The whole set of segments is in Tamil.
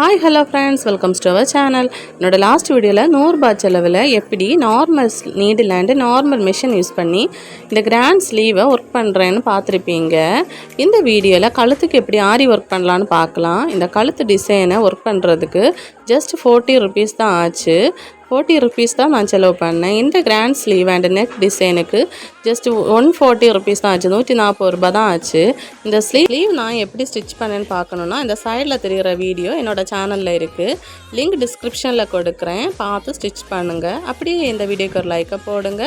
Hi hello friends welcomes to our channel என்னோட லாஸ்ட் வீடியோவில் நூறுபா செலவில் எப்படி normal needle and normal machine use பண்ணி இந்த கிராண்ட் ஸ்லீவை ஒர்க் பண்ணுறேன்னு பார்த்துருப்பீங்க. இந்த வீடியோவில் கழுத்துக்கு எப்படி ஆரி ஒர்க் பண்ணலான்னு பார்க்கலாம். இந்த கழுத்து டிசைனை ஒர்க் பண்ணுறதுக்கு ஜஸ்ட் ஃபோர்ட்டி ருபீஸ் தான் ஆச்சு. ஃபோர்ட்டி ருபீஸ் தான் நான் செலவு பண்ணேன். இந்த கிராண்ட் ஸ்லீவ் அண்ட் நெக் டிசைனுக்கு ஜஸ்ட் ஒன் ஃபார்ட்டி ருபீஸ் தான் ஆச்சு. நூற்றி நாற்பது ரூபா தான் ஆச்சு. இந்த ஸ்லீவ் நான் எப்படி ஸ்டிச் பண்ணேன்னு பார்க்கணுன்னா இந்த சைடில் தெரிகிற வீடியோ என்னோட சேனலில் இருக்குது லிங்க் டிஸ்கிரிப்ஷனில் கொடுக்குறேன். பார்த்து ஸ்டிச் பண்ணுங்கள் அப்படியே இந்த வீடியோக்கு ஒரு லைக்கை போடுங்க.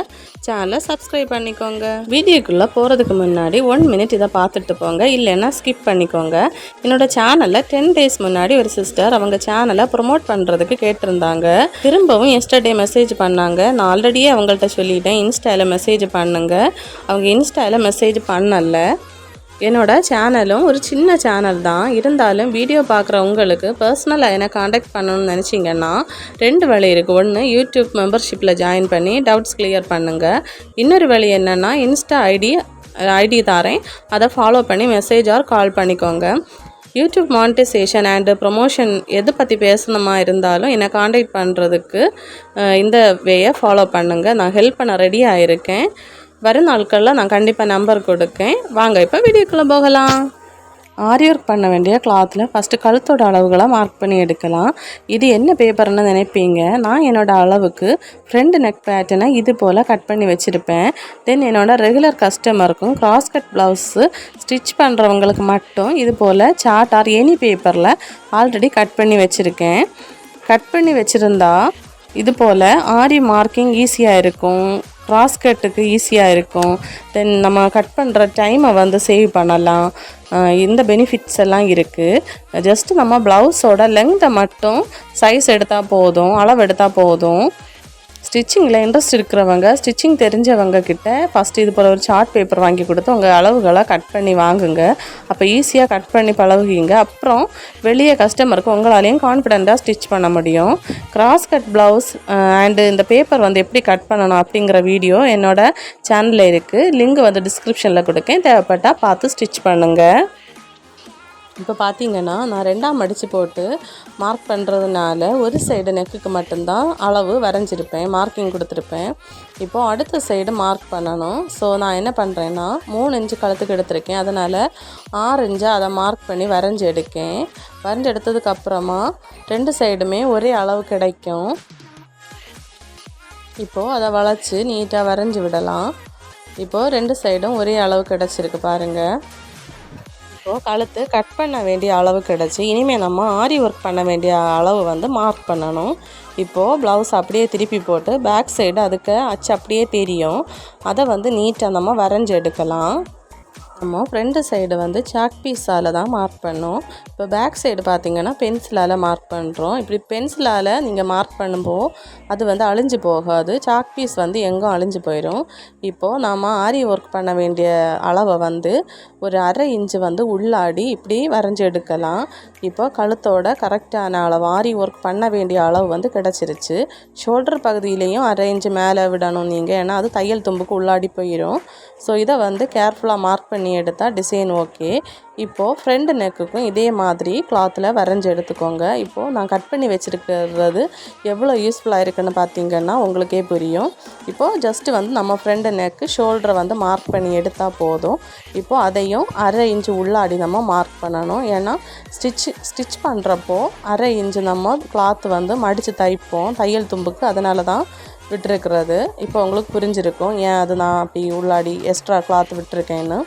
சேனலை சப்ஸ்கிரைப் பண்ணிக்கோங்க. வீடியோக்குள்ளே போகிறதுக்கு முன்னாடி ஒன் மினிட் இதை பார்த்துட்டு போங்க. இல்லைன்னா ஸ்கிப் பண்ணிக்கோங்க. என்னோடய சேனலில் டென் டேஸ் முன்னாடி ஒரு சிஸ்டர் அவங்க சேனலை ப்ரொமோட் பண்ணுறதுக்கு கேட்டிருந்தாங்க. திரும்பவும் எஸ்டர்டே மெசேஜ் பண்ணாங்க. நான் ஆல்ரெடியே அவங்கள்ட்ட சொல்லிட்டேன். இன்ஸ்டாவில் மெசேஜ் பண்ணுங்க. அவங்க இன்ஸ்டாவில் மெசேஜ் பண்ணல. என்னோட சேனலும் ஒரு சின்ன சேனல் தான். இருந்தாலும் வீடியோ பார்க்குற உங்களுக்கு பர்சனலாக என்னை காண்டாக்ட் பண்ணணும்னு நினச்சிங்கன்னா ரெண்டு வழி இருக்குது ஒன்று யூடியூப் மெம்பர்ஷிப்பில் ஜாயின் பண்ணி டவுட்ஸ் கிளியர் பண்ணுங்கள் இன்னொரு வழி என்னென்னா இன்ஸ்டா ஐடி ஐடி தாரேன் அதை ஃபாலோ பண்ணி மெசேஜ் ஆர் கால் பண்ணிக்கோங்க. யூடியூப் மானிட்டைசேஷன் அண்டு ப்ரொமோஷன் எது பற்றி பேசணுமா இருந்தாலும் என்னை காண்டாக்ட் பண்ணுறதுக்கு இந்த வேயை ஃபாலோ பண்ணுங்கள் நான் ஹெல்ப் பண்ண ரெடியாக இருக்கேன் வரும் நாட்களில் நான் கண்டிப்பாக நம்பர் கொடுக்கேன். வாங்க இப்போ வீடியோக்குள்ளே போகலாம். ஆரி ஒர்க் பண்ண வேண்டிய கிளாத்தில் ஃபஸ்ட்டு கழுத்தோட அளவுகளை மார்க் பண்ணி எடுக்கலாம். இது என்ன பேப்பர்னு நினைப்பீங்க? நான் என்னோடய அளவுக்கு ஃப்ரண்ட் நெக் பேட்டனை இது போல் கட் பண்ணி வச்சுருப்பேன். தென் என்னோடய ரெகுலர் கஸ்டமருக்கும் கிராஸ் கட் ப்ளவுஸு ஸ்டிச் பண்ணுறவங்களுக்கு மட்டும் இது போல் சார்ட் ஆர் எனி பேப்பரில் ஆல்ரெடி கட் பண்ணி வச்சுருக்கேன். கட் பண்ணி வச்சுருந்தா இது போல் ஆரி மார்க்கிங் ஈஸியாக இருக்கும். கிராஸ் கட்டுக்கு ஈஸியாக இருக்கும். தென் நம்ம கட் பண்ணுற டைமை வந்து சேவ் பண்ணலாம். இந்த பெனிஃபிட்ஸ் எல்லாம் இருக்குது ஜஸ்ட் நம்ம ப்ளவுஸோட லெங்த்தை மட்டும் சைஸ் எடுத்தால் போதும் அளவு எடுத்தால் போதும். ஸ்டிச்சிங்கில் இன்ட்ரெஸ்ட் இருக்கிறவங்க ஸ்டிச்சிங் தெரிஞ்சவங்க கிட்ட ஃபஸ்ட்டு இது போல் ஒரு சார்ட் பேப்பர் வாங்கி கொடுத்து உங்கள் அளவுகளை கட் பண்ணி வாங்குங்க. அப்போ ஈஸியாக கட் பண்ணி பழகுவீங்க. அப்புறம் வெளியே கஸ்டமருக்கு உங்களாலேயும் கான்ஃபிடெண்ட்டாக ஸ்டிச் பண்ண முடியும். கிராஸ் கட் ப்ளவுஸ் அண்டு இந்த பேப்பர் வந்து எப்படி கட் பண்ணணும் அப்படிங்கிற வீடியோ என்னோடய சேனலில் இருக்குது லிங்க் வந்து டிஸ்கிரிப்ஷனில் கொடுக்கேன். தேவைப்பட்டால் பார்த்து ஸ்டிச் பண்ணுங்கள் இப்போ பார்த்தீங்கன்னா நான் ரெண்டாம் மடித்து போட்டு மார்க் பண்ணுறதுனால ஒரு சைடு நெக்குக்கு மட்டும்தான் அளவு வரைஞ்சிருப்பேன் மார்க்கிங் கொடுத்துருப்பேன். இப்போது அடுத்த சைடு மார்க் பண்ணணும். ஸோ நான் என்ன பண்ணுறேன்னா மூணு இன்ச்சு கழுத்துக்கு எடுத்திருக்கேன். அதனால் ஆறு இன்ச்சு அதை மார்க் பண்ணி வரைஞ்சி எடுக்கேன். வரைஞ்சி எடுத்ததுக்கப்புறமா ரெண்டு சைடுமே ஒரே அளவு கிடைக்கும். இப்போது அதை வளைச்சி நீட்டாக வரைஞ்சி விடலாம். இப்போது ரெண்டு சைடும் ஒரே அளவு கிடச்சிருக்கு பாருங்கள் இப்போது கழுத்து கட் பண்ண வேண்டிய அளவு கிடச்சி இனிமேல் நம்ம ஆரி ஒர்க் பண்ண வேண்டிய அளவு வந்து மார்க் பண்ணணும். இப்போது ப்ளவுஸ் அப்படியே திருப்பி போட்டு பேக் சைடு அதுக்கு அச்சு அப்படியே தெரியும். அதை வந்து நீட்டாக நம்ம வரைஞ்சி எடுக்கலாம். நம்ம ஃப்ரண்ட் சைடு வந்து சாக் பீஸால் தான் மார்க் பண்ணோம். இப்போ பேக் சைடு பார்த்திங்கன்னா பென்சிலால் மார்க் பண்ணுறோம் இப்படி பென்சிலால் நீங்கள் மார்க் பண்ணும்போது அது வந்து அழிஞ்சு போகாது. சாக் பீஸ் வந்து எங்கும் அழிஞ்சு போயிடும் இப்போது நாம் ஆரி ஒர்க் பண்ண வேண்டிய அளவை வந்து ஒரு அரை இன்ச்சு வந்து உள்ளாடி இப்படி வரைஞ்சி எடுக்கலாம். இப்போ கழுத்தோட கரெக்டான அளவு ஆரி ஒர்க் பண்ண வேண்டிய அளவு வந்து கிடச்சிருச்சு. ஷோல்டர் பகுதியிலையும் அரை இன்ச்சு மேலே விடணும் நீங்கள் ஏன்னா அது தையல் தும்புக்கு உள்ளாடி போயிடும் ஸோ இதை வந்து கேர்ஃபுல்லாக மார்க் பண்ணி எடுத்தால் டிசைன் ஓகே இப்போது ஃப்ரண்ட் நெக்குக்கும் இதே மாதிரி கிளாத்தில் வரைஞ்சி எடுத்துக்கோங்க. இப்போது நான் கட் பண்ணி வச்சுருக்கிறது எவ்வளோ யூஸ்ஃபுல்லாக இருக்குன்னு பார்த்தீங்கன்னா உங்களுக்கே புரியும். இப்போது ஜஸ்ட்டு வந்து நம்ம ஃப்ரண்ட் நெக்கு ஷோல்டரை வந்து மார்க் பண்ணி எடுத்தால் போதும். இப்போது அதையும் அரை இன்ச்சு உள்ளாடி நம்ம மார்க் பண்ணணும். ஏன்னா ஸ்டிச் ஸ்டிச் பண்ணுறப்போ அரை இன்ச்சு நம்ம கிளாத் வந்து மடித்து தைப்போம். தையல் தும்புக்கு அதனால தான் விட்டுருக்கிறது. இப்போ உங்களுக்கு புரிஞ்சிருக்கும். ஏன் அது நான் அப்படி உள்ளாடி எக்ஸ்ட்ரா கிளாத் விட்டுருக்கேன்னு.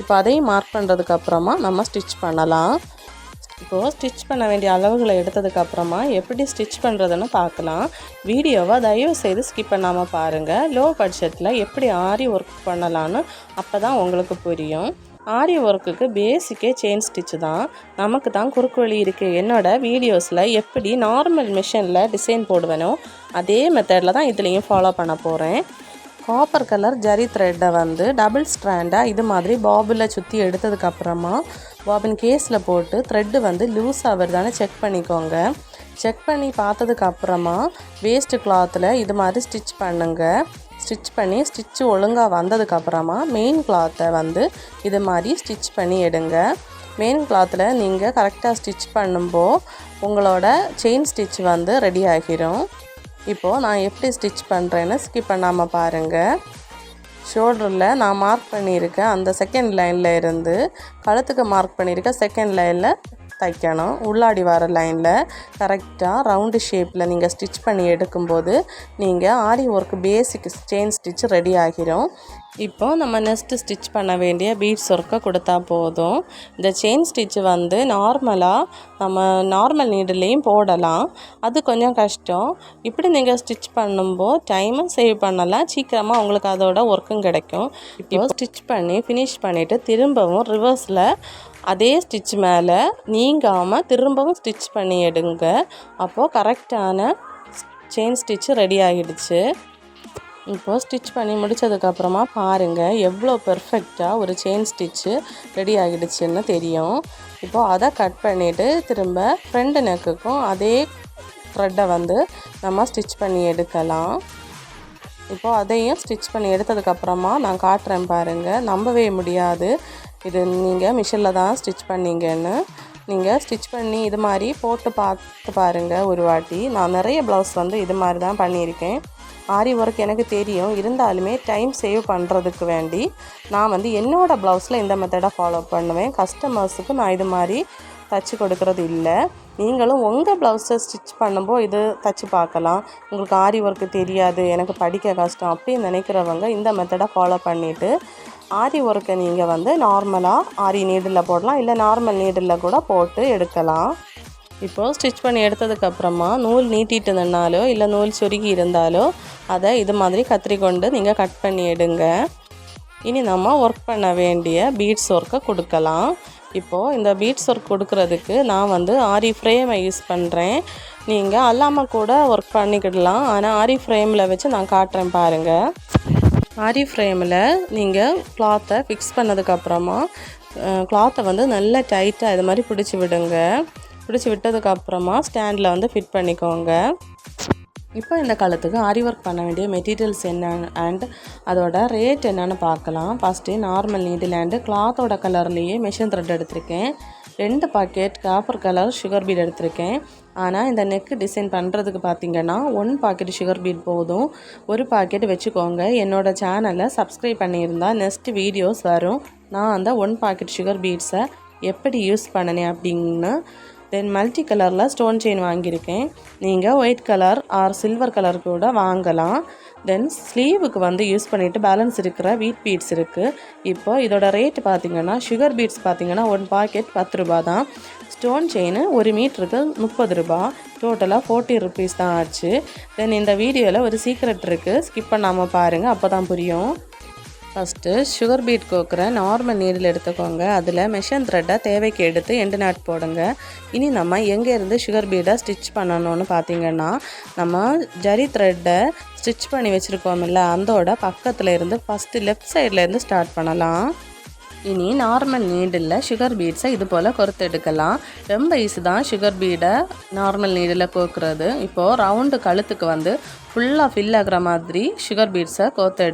இப்போ அதையும் மார்க் பண்ணுறதுக்கு அப்புறமா நம்ம ஸ்டிச் பண்ணலாம். இப்போது ஸ்டிச் பண்ண வேண்டிய அளவுகளை எடுத்ததுக்கப்புறமா எப்படி ஸ்டிச் பண்ணுறதுன்னு பார்க்கலாம். வீடியோவை தயவு செய்து ஸ்கிப் பண்ணாமல் பாருங்கள் லோ பட்ஜெட்டில் எப்படி ஆரி ஒர்க் பண்ணலான்னு அப்போ தான் உங்களுக்கு புரியும். ஆரி ஒர்க்குக்கு பேசிக்கே செயின் ஸ்டிச்சு தான். நமக்கு தான் குறுக்கு வழி இருக்குது என்னோடய வீடியோஸில் எப்படி நார்மல் மிஷினில் டிசைன் போடுவேனோ அதே மெத்தடில் தான் இதுலேயும் ஃபாலோ பண்ண போகிறேன் காப்பர் கலர் ஜரி த்ரெட்டை வந்து டபுள் ஸ்ட்ராண்டாக இது மாதிரி பாபில் சுற்றி எடுத்ததுக்கப்புறமா பாபின் கேஸில் போட்டு த்ரெட்டு வந்து லூஸ் வருதானே செக் பண்ணிக்கோங்க. செக் பண்ணி பார்த்ததுக்கப்புறமா வேஸ்ட் கிளாத்தில் இது மாதிரி ஸ்டிச் பண்ணுங்கள் ஸ்டிச் பண்ணி ஸ்டிச்சு ஒழுங்காக வந்ததுக்கப்புறமா மெயின் கிளாத்தை வந்து இது மாதிரி ஸ்டிச் பண்ணி எடுங்க. மெயின் கிளாத்தில் நீங்கள் கரெக்டாக ஸ்டிச் பண்ணும்போது உங்களோட செயின் ஸ்டிச் வந்து ரெடி ஆகிரும். இப்போது நான் எப்படி ஸ்டிச் பண்ணுறேன்னு ஸ்கிப் பண்ணாமல் பாருங்கள் ஷோல்டரில் நான் மார்க் பண்ணியிருக்கேன். அந்த செகண்ட் லைனில் இருந்து கழுத்துக்கு மார்க் பண்ணியிருக்க செகண்ட் லைனில் தைக்கணும். உள்ளாடி வர லைனில் கரெக்டாக ரவுண்டு ஷேப்பில் நீங்கள் ஸ்டிச் பண்ணி எடுக்கும்போது நீங்கள் aari work basic chain stitch ready ஆகிரும். இப்போ நம்ம நெக்ஸ்ட்டு ஸ்டிச் பண்ண வேண்டிய பீட்ஸ் ஒர்க்கை கொடுத்தா போதும். இந்த செயின் ஸ்டிச் வந்து நார்மலாக நம்ம நார்மல் நீடுலேயும் போடலாம். அது கொஞ்சம் கஷ்டம். இப்படி நீங்கள் ஸ்டிச் பண்ணும்போது டைமும் சேவ் பண்ணலாம். சீக்கிரமாக உங்களுக்கு அதோட ஒர்க்கும் கிடைக்கும். இப்போ ஸ்டிச் பண்ணி ஃபினிஷ் பண்ணிவிட்டு திரும்பவும் ரிவர்ஸில் அதே ஸ்டிச் மேலே நீங்காமல் திரும்பவும் ஸ்டிச் பண்ணி எடுங்க. அப்போது கரெக்டான செயின் ஸ்டிச்சு ரெடி ஆகிடுச்சு இப்போது ஸ்டிச் பண்ணி முடித்ததுக்கப்புறமா பாருங்கள் எவ்வளோ பெர்ஃபெக்டாக ஒரு செயின் ஸ்டிச்சு ரெடி ஆகிடுச்சுன்னு தெரியும். இப்போது அதை கட் பண்ணிவிட்டு திரும்ப ஃப்ரண்ட் நெக்குக்கும் அதே த்ரெட்டை வந்து நம்ம ஸ்டிச் பண்ணி எடுக்கலாம். இப்போது அதையும் ஸ்டிச் பண்ணி எடுத்ததுக்கப்புறமா நான் காட்டுறேன் பாருங்கள் நம்பவே முடியாது. இது நீங்கள் மிஷினில் தான் ஸ்டிச் பண்ணீங்கன்னு. நீங்கள் ஸ்டிச் பண்ணி இது மாதிரி போட்டு பார்த்து பாருங்கள் ஒரு வாட்டி. நான் நிறைய ப்ளவுஸ் வந்து இது மாதிரி தான் பண்ணியிருக்கேன். ஆரி ஒர்க் எனக்கு தெரியும். இருந்தாலுமே டைம் சேவ் பண்ணுறதுக்கு வேண்டி நான் வந்து என்னோடய ப்ளவுஸில் இந்த மெத்தடை ஃபாலோ பண்ணுவேன். கஸ்டமர்ஸுக்கு நான் இது மாதிரி தச்சு கொடுக்கறது இல்லை. நீங்களும் உங்கள் ப்ளவுஸை ஸ்டிச் பண்ணும்போது இது தச்சு பார்க்கலாம். உங்களுக்கு ஆரி ஒர்க்கு தெரியாது எனக்கு படிக்க கஷ்டம் அப்படின்னு நினைக்கிறவங்க இந்த மெத்தடை ஃபாலோ பண்ணிவிட்டு ஆரி ஒர்க்கை நீங்கள் வந்து நார்மலாக ஆரி நீடில் போடலாம். இல்லை நார்மல் நீடில் கூட போட்டு எடுக்கலாம். இப்போது ஸ்டிச் பண்ணி எடுத்ததுக்கப்புறமா நூல் நீட்டிட்டு நின்னாலோ இல்லை நூல் சுருகி இருந்தாலோ அதை இது மாதிரி கத்திரி கொண்டு நீங்கள் கட் பண்ணி எடுங்க. இனி நம்ம ஒர்க் பண்ண வேண்டிய பீட்ஸ் ஒர்க்கை கொடுக்கலாம். இப்போது இந்த பீட்ஸ் ஒர்க் கொடுக்கறதுக்கு நான் வந்து ஆரி ஃப்ரேமை யூஸ் பண்ணுறேன் நீங்கள் அல்லாமல் கூட ஒர்க் பண்ணிக்கிடலாம். ஆனால் ஆரி ஃப்ரேமில் வச்சு நான் காட்டுறேன் பாருங்கள் ஆரி ஃப்ரேமில் நீங்கள் கிளாத்தை ஃபிக்ஸ் பண்ணதுக்கப்புறமா கிளாத்தை வந்து நல்லா டைட்டாக இது மாதிரி பிடிச்சி விடுங்க. பிடிச்சி விட்டதுக்கப்புறமா ஸ்டாண்டில் வந்து ஃபிட் பண்ணிக்கோங்க. இப்போ இந்த காலத்துக்கு ஆரி ஒர்க் பண்ண வேண்டிய மெட்டீரியல்ஸ் என்ன அண்ட் அதோட ரேட் என்னென்னு பார்க்கலாம். ஃபஸ்ட்டு நார்மல் நீடில் அண்டு கிளாத்தோட கலர்லேயே மிஷின் த்ரெட் எடுத்திருக்கேன். ரெண்டு packet copper colour sugar bead எடுத்திருக்கேன். ஆனால் இந்த நெக்கு டிசைன் பண்ணுறதுக்கு பார்த்தீங்கன்னா ஒன் பாக்கெட் சுகர் பீட் போதும். ஒரு பாக்கெட் வச்சுக்கோங்க. என்னோடய சேனலை சப்ஸ்கிரைப் பண்ணியிருந்தால் நெக்ஸ்ட் வீடியோஸ் வரும். நான் அந்த ஒன் பாக்கெட் சுகர் பீட்ஸை எப்படி யூஸ் பண்ணினேன் அப்படின்னு தென் மல்டி கலரில் ஸ்டோன் செயின் வாங்கியிருக்கேன். நீங்கள் white colour or silver colour கூட வாங்கலாம். தென் ஸ்லீவுக்கு வந்து யூஸ் பண்ணிவிட்டு பேலன்ஸ் இருக்கிற வீட் பீட்ஸ் இருக்குது இப்போ இதோட ரேட் பார்த்திங்கன்னா சுகர் பீட்ஸ் பார்த்திங்கன்னா ஒன் பாக்கெட் பத்து ரூபா தான். ஸ்டோன் செயின் ஒரு மீட்டருக்கு முப்பது ரூபா. டோட்டலாக ஃபோர்ட்டி ருபீஸ் தான் ஆச்சு. தென் இந்த வீடியோவில் ஒரு சீக்ரெட் இருக்குது ஸ்கிப் பண்ணாமல் பாருங்கள் அப்போ தான் புரியும். ஃபஸ்ட்டு சுகர் பீட் கோக்குற நார்மல் நீரில் எடுத்துக்கோங்க. அதில் மெஷின் த்ரெட்டை தேவைக்கு எடுத்து எண்டு நாட் போடுங்க. இனி நம்ம எங்கேருந்து சுகர் பீடை ஸ்டிச் பண்ணணும்னு பார்த்தீங்கன்னா நம்ம ஜரி த்ரெட்டை ஸ்டிச் பண்ணி வச்சுருக்கோமில்ல அந்தோட பக்கத்தில் இருந்து ஃபஸ்ட்டு லெஃப்ட் சைடில் இருந்து ஸ்டார்ட் பண்ணலாம். இனி நார்மல் நீடில் சுகர் பீட்ஸை இது போல் கொறுத்து எடுக்கலாம். ரொம்ப ஈஸி தான் சுகர் பீடை நார்மல் நீடில் கோக்குறது. இப்போது ரவுண்டு கழுத்துக்கு வந்து ஃபுல்லாக ஃபில் ஆகிற மாதிரி சுகர் பீட்ஸை கோத்து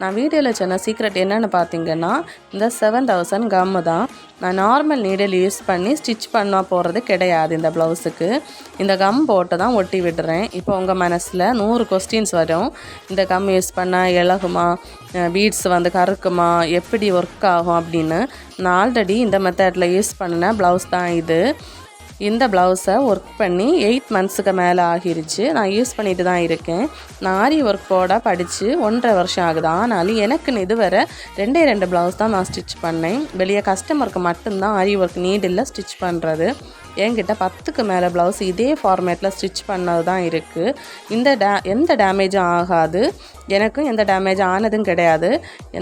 நான் வீடியோவில் சொன்ன சீக்ரெட் என்னென்னு பார்த்தீங்கன்னா இந்த செவன் தௌசண்ட் கம்மு தான் நான் நார்மல் நீடில் யூஸ் பண்ணி ஸ்டிச் பண்ண போகிறது கிடையாது இந்த ப்ளவுஸுக்கு இந்த கம் போட்டு தான் ஒட்டி விடுறேன். இப்போ உங்கள் மனசில் நூறு கொஸ்டின்ஸ் வரும். இந்த கம் யூஸ் பண்ணால் இலகுமா? பீட்ஸ் வந்து கருக்குமா எப்படி ஒர்க் ஆகும் அப்படின்னு நான் ஆல்ரெடி இந்த மெத்தடில் யூஸ் பண்ணின ப்ளவுஸ் தான் இது. இந்த ப்ளவுஸை ஒர்க் பண்ணி எயிட் மந்த்ஸுக்கு மேலே ஆகிருச்சு. நான் யூஸ் பண்ணிட்டு தான் இருக்கேன். நான் ஆரி ஒர்க்கோட படித்து ஒன்றரை வருஷம் ஆகுது. ஆனாலும் எனக்குன்னு இதுவரை ரெண்டே ரெண்டு ப்ளவுஸ் தான் நான் ஸ்டிச் பண்ணேன். வெளியே கஸ்டமருக்கு மட்டும்தான் ஆரி ஒர்க் நீடில் ஸ்டிச் பண்ணுறது என்கிட்ட பத்துக்கு மேலே ப்ளவுஸ் இதே ஃபார்மேட்டில் ஸ்டிச் பண்ணது தான் இருக்குது இந்த டே எந்த டேமேஜும் ஆகாது. எனக்கும் எந்த டேமேஜ் ஆனதும் கிடையாது.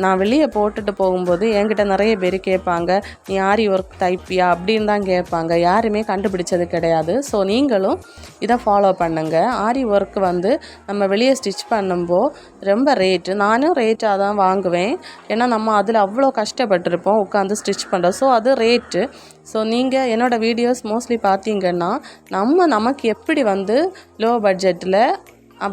நான் வெளியே போட்டுட்டு போகும்போது என்கிட்ட நிறைய பேர் கேட்பாங்க நீ ஆரி ஒர்க் தைப்பியா? அப்படின்னு தான் கேட்பாங்க. யாருமே கண்டுபிடிச்சது கிடையாது. ஸோ நீங்களும் இதை ஃபாலோ பண்ணுங்கள் ஆரி ஒர்க் வந்து நம்ம வெளியே ஸ்டிச் பண்ணும்போது ரொம்ப ரேட்டு நானும் ரேட்டாக தான் வாங்குவேன். ஏன்னா நம்ம அதில் அவ்வளோ கஷ்டப்பட்டிருப்போம் உட்காந்து ஸ்டிச் பண்ணுறோம் ஸோ அது ரேட்டு ஸோ நீங்கள் என்னோடய வீடியோஸ் மோஸ்ட்லி பார்த்தீங்கன்னா நம்ம நமக்கு எப்படி வந்து லோ பட்ஜெட்டில்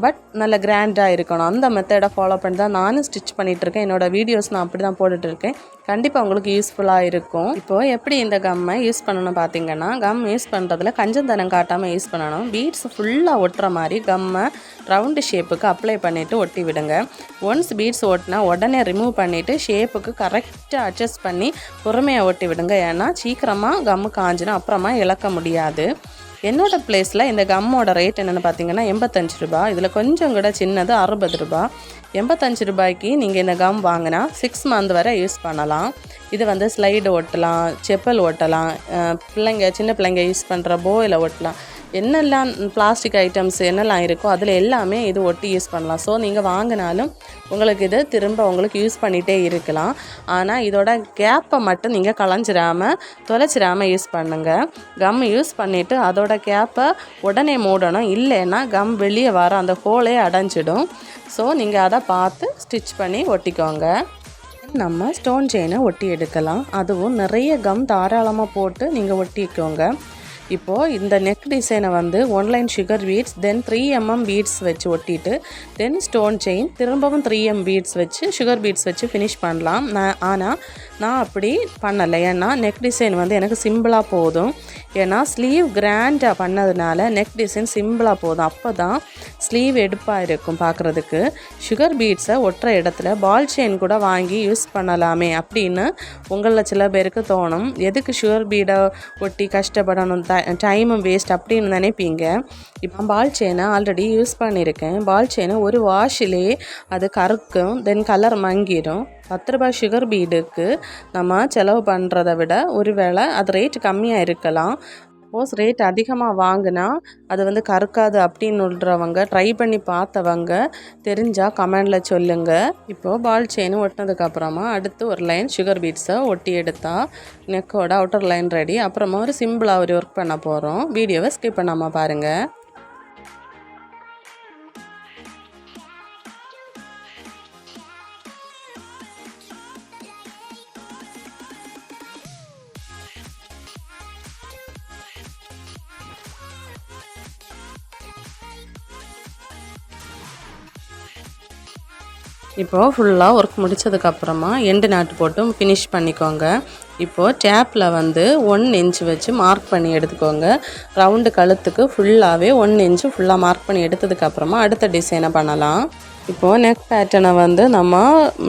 பட் நல்ல கிராண்டாக இருக்கணும். அந்த மெத்தடை ஃபாலோ பண்ணி தான் நானும் ஸ்டிச் பண்ணிகிட்ருக்கேன் என்னோடய வீடியோஸ் நான் அப்படி தான் போட்டுட்ருக்கேன் கண்டிப்பாக உங்களுக்கு யூஸ்ஃபுல்லாக இருக்கும். இப்போது எப்படி இந்த கம்மை யூஸ் பண்ணணும் பார்த்தீங்கன்னா கம் யூஸ் பண்ணுறதுல கஞ்சந்தனம் காட்டாமல் யூஸ் பண்ணணும். பீட்ஸ் ஃபுல்லாக ஒட்டுற மாதிரி கம்மை ரவுண்டு ஷேப்புக்கு அப்ளை பண்ணிவிட்டு ஒட்டி விடுங்க. ஒன்ஸ் பீட்ஸ் ஒட்டினா உடனே ரிமூவ் பண்ணிவிட்டு ஷேப்புக்கு கரெக்டாக அட்ஜஸ்ட் பண்ணி பொறுமையாக ஒட்டி விடுங்க. ஏன்னா சீக்கிரமாக கம்மு காஞ்சினா அப்புறமா இழக்க முடியாது. என்னோடய பிளேஸில் இந்த கம்மோட ரேட் என்னென்னு பார்த்தீங்கன்னா எண்பத்தஞ்சு ரூபா. இதில் கொஞ்சம் கூட சின்னது அறுபது ரூபா. எண்பத்தஞ்சு ரூபாய்க்கு நீங்கள் இந்த கம் வாங்கினா சிக்ஸ் மந்த் வரை யூஸ் பண்ணலாம். இது வந்து ஸ்லைடு ஒட்டலாம் செப்பல் ஒட்டலாம் பிள்ளைங்க சின்ன பிள்ளைங்க யூஸ் பண்ணுற போயில் ஒட்டலாம் என்னெல்லாம் பிளாஸ்டிக் ஐட்டம்ஸ் என்னெல்லாம் இருக்கோ அதில் எல்லாமே இது ஒட்டி யூஸ் பண்ணலாம். ஸோ நீங்கள் வாங்கினாலும் உங்களுக்கு இது திரும்ப உங்களுக்கு யூஸ் பண்ணிகிட்டே இருக்கலாம். ஆனால் இதோட கேப்பை மட்டும் நீங்கள் களைஞ்சிடாமல் தொலைச்சிடாமல் யூஸ் பண்ணுங்கள் கம் யூஸ் பண்ணிவிட்டு அதோட கேப்பை உடனே மூடணும். இல்லைன்னா கம் வெளியே வர அந்த ஹோலே அடைஞ்சிடும். ஸோ நீங்கள் அதை பார்த்து ஸ்டிச் பண்ணி ஒட்டிக்கோங்க. நம்ம ஸ்டோன் செயினை ஒட்டி எடுக்கலாம். அதுவும் நிறைய கம் தாராளமாக போட்டு நீங்கள் ஒட்டிக்கோங்க. இப்போது இந்த நெக் டிசைனை வந்து one line sugar beads then three mm beads வச்சு ஒட்டிட்டு தென் ஸ்டோன் செயின் திரும்பவும் த்ரீ எம் பீட்ஸ் வச்சு சுகர் பீட்ஸ் வச்சு ஃபினிஷ் பண்ணலாம். நான் ஆனால் நான் அப்படி பண்ணலை. ஏன்னா நெக் டிசைன் வந்து எனக்கு சிம்பிளாக போதும். ஏன்னா ஸ்லீவ் கிராண்டாக பண்ணதுனால நெக் டிசைன் சிம்பிளாக போதும். அப்போ தான் ஸ்லீவ் எடுப்பாக இருக்கும் பார்க்குறதுக்கு சுகர் பீட்ஸை ஒட்டுற இடத்துல பால் செயின் கூட வாங்கி யூஸ் பண்ணலாமே அப்படின்னு உங்களில் சில பேருக்கு தோணும். எதுக்கு சுகர் பீடை ஒட்டி கஷ்டப்படணும்? த டைமும் வேஸ்ட் அப்படின்னு நினைப்பீங்க. இப்போ பால் செயினை ஆல்ரெடி யூஸ் பண்ணியிருக்கேன். பால் செயினை ஒரு வாஷிலே அது கறுக்கும் தென் கலர் மங்கிடும். பத்து ரூபாய் சுகர் பீடுக்கு நம்ம செலவு பண்ணுறத விட ஒருவேளை அது ரேட் கம்மியாக இருக்கலாம். சப்போஸ் ரேட் அதிகமாக வாங்கினா அது வந்து கருக்காது அப்படின்னு ட்ரை பண்ணி பார்த்தவங்க தெரிஞ்சால் கமெண்டில் சொல்லுங்கள் இப்போது பால் செயின் ஒட்டினதுக்கப்புறமா அடுத்து ஒரு லைன் சுகர் பீட்ஸை ஒட்டி எடுத்தால் நெக்கோட அவுட்டர் லைன் ரெடி அப்புறமா ஒரு சிம்பிளாக ஒரு ஒர்க் பண்ண போகிறோம் வீடியோவை ஸ்கிப் பண்ணாமல் பாருங்கள் இப்போது ஃபுல்லாக ஒர்க் முடிச்சதுக்கப்புறமா எண்டு நாட்டு போட்டும் ஃபினிஷ் பண்ணிக்கோங்க. இப்போது டேப்பில் வந்து ஒன் இன்ச்சு வச்சு மார்க் பண்ணி எடுத்துக்கோங்க. ரவுண்டு கழுத்துக்கு ஃபுல்லாகவே ஒன் இன்ச்சு ஃபுல்லாக மார்க் பண்ணி எடுத்ததுக்கப்புறமா அடுத்த டிசைனை பண்ணலாம். இப்போது நெக் பேட்டர்னை வந்து நம்ம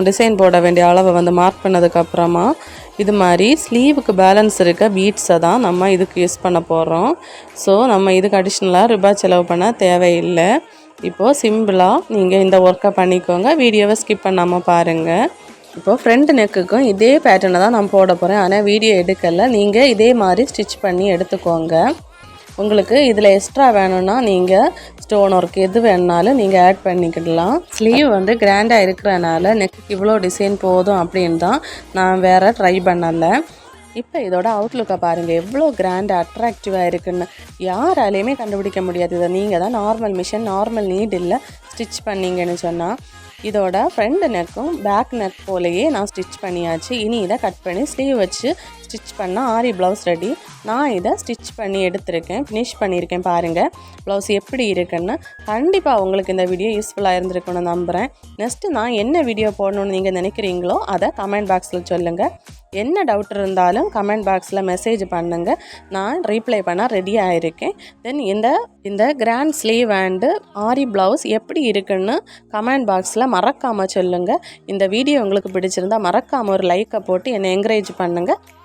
டிசைன் போட வேண்டிய அளவை வந்து மார்க் பண்ணதுக்கப்புறமா இது மாதிரி ஸ்லீவுக்கு பேலன்ஸ் இருக்க பீட்ஸை தான் நம்ம இதுக்கு யூஸ் பண்ண போகிறோம் ஸோ நம்ம இதுக்கு அடிஷ்னலாக ரூபாய் செலவு பண்ண தேவையில்லை. இப்போது சிம்பிளாக நீங்கள் இந்த ஒர்க்கை பண்ணிக்கோங்க. வீடியோவை ஸ்கிப் பண்ணாமல் பாருங்கள் இப்போது ஃப்ரண்ட் நெக்குக்கும் இதே பேட்டர்னை தான் நான் போட போகிறேன் ஆனால் வீடியோ எடுக்கலை. நீங்கள் இதே மாதிரி ஸ்டிச் பண்ணி எடுத்துக்கோங்க. உங்களுக்கு இதில் எக்ஸ்ட்ரா வேணும்னா நீங்கள் ஸ்டோன் ஒர்க் எது வேணுனாலும் நீங்கள் ஆட் பண்ணிக்கிடலாம். ஸ்லீவ் வந்து கிராண்டாக இருக்கிறனால நெக்கு இவ்வளோ டிசைன் போதும் அப்படின்னு தான் நான் வேறு ட்ரை பண்ணலை. இப்போ இதோட அவுட்லுக்கை பாருங்கள் எவ்வளோ கிராண்ட் அட்ராக்டிவாக இருக்குன்னு. யாராலையுமே கண்டுபிடிக்க முடியாது. இதை நீங்கள் தான் நார்மல் மிஷின் நார்மல் நீட் இல்லை ஸ்டிச் பண்ணீங்கன்னு சொன்னால் இதோட ஃப்ரண்ட் நெக்கும் பேக் நெக் போலயே நான் ஸ்டிச் பண்ணியாச்சு. இனி இதை கட் பண்ணி ஸ்லீவ் வச்சு ஸ்டிச் பண்ணால் ஆரி ப்ளவுஸ் ரெடி. நான் இதை ஸ்டிச் பண்ணி எடுத்திருக்கேன். ஃபினிஷ் பண்ணியிருக்கேன் பாருங்கள் ப்ளவுஸ் எப்படி இருக்குன்னு கண்டிப்பாக உங்களுக்கு இந்த வீடியோ யூஸ்ஃபுல்லாக இருந்திருக்குன்னு நம்புகிறேன் நெக்ஸ்ட்டு நான் என்ன வீடியோ போடணும்னு நீங்கள் நினைக்கிறீங்களோ அதை கமெண்ட் பாக்ஸில் சொல்லுங்கள் என்ன டவுட் இருந்தாலும் கமெண்ட் பாக்ஸில் மெசேஜ் பண்ணுங்கள் நான் ரீப்ளை பண்ண ரெடி ஆகிருக்கேன் தென் இந்த இந்த grand sleeve and aari blouse எப்படி இருக்குன்னு கமெண்ட் பாக்ஸில் மறக்காமல் சொல்லுங்கள் இந்த வீடியோ உங்களுக்கு பிடிச்சிருந்தா மறக்காமல் ஒரு லைக்கை போட்டு என்னை என்கரேஜ் பண்ணுங்கள்